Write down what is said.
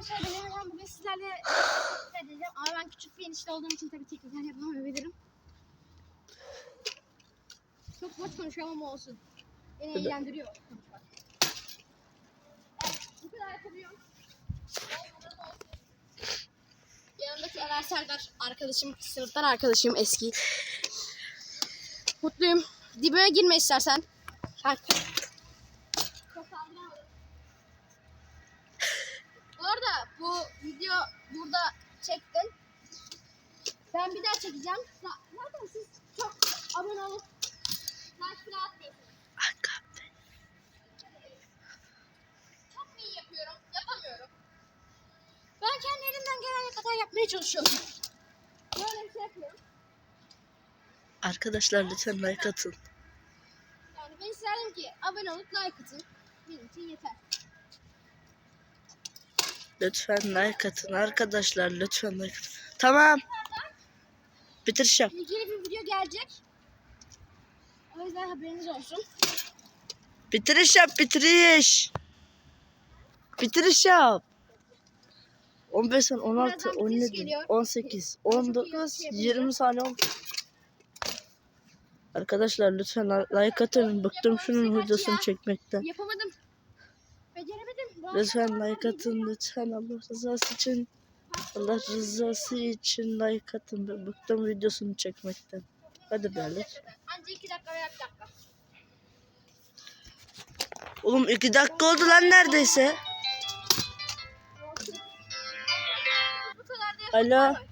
arkadaşlar ben Emirhan bugün sizlerle edeceğim. Ama ben küçük bir enişte olduğum için tabii teknikler yapamayabilirim. Çok boş konuşuyorum ama olsun. Beni eğlendiriyor konuşmak. Evet, bu kadar yapabiliyorum. Yanımdaki Ömer Serdar arkadaşım, sınıftan arkadaşım eski. Mutluyum. Dibime girme istersen. Şarkı. Bu arada bu video burada çektim. Ben bir daha çekeceğim. Za- Zaten siz çok abone olup like atmıyorsunuz. Çok mu iyi yapıyorum? Yapamıyorum. Ben kendi elimden gelen kadar yapmaya çalışıyorum. Böyle bir şey yapıyorum. Arkadaşlar lütfen like atın. Yani ben isterdim ki abone olup like atın. Benim için yeter. Lütfen like atın arkadaşlar lütfen like atın. Tamam. Bitireceğim. İlgili bir video gelecek. O yüzden haberiniz olsun. Bitiriş yap bitiriş. Bitiriş yap. 15 saniye, 16, Birazdan bitiriş 17, geliyor. 18, Çok iyi 19, yapacağım. 20 saniye oldu. Arkadaşlar lütfen like atın. Bıktım şunun videosunu çekmekten. Yapamadım. Beceremedim. Lütfen like atın lütfen Allah rızası için. Allah rızası için like atın. Ben bıktım videosunu çekmekten. Hadi lütfen. Anca iki dakika veya bir dakika. Oğlum 2 dakika oldu lan neredeyse. Alo.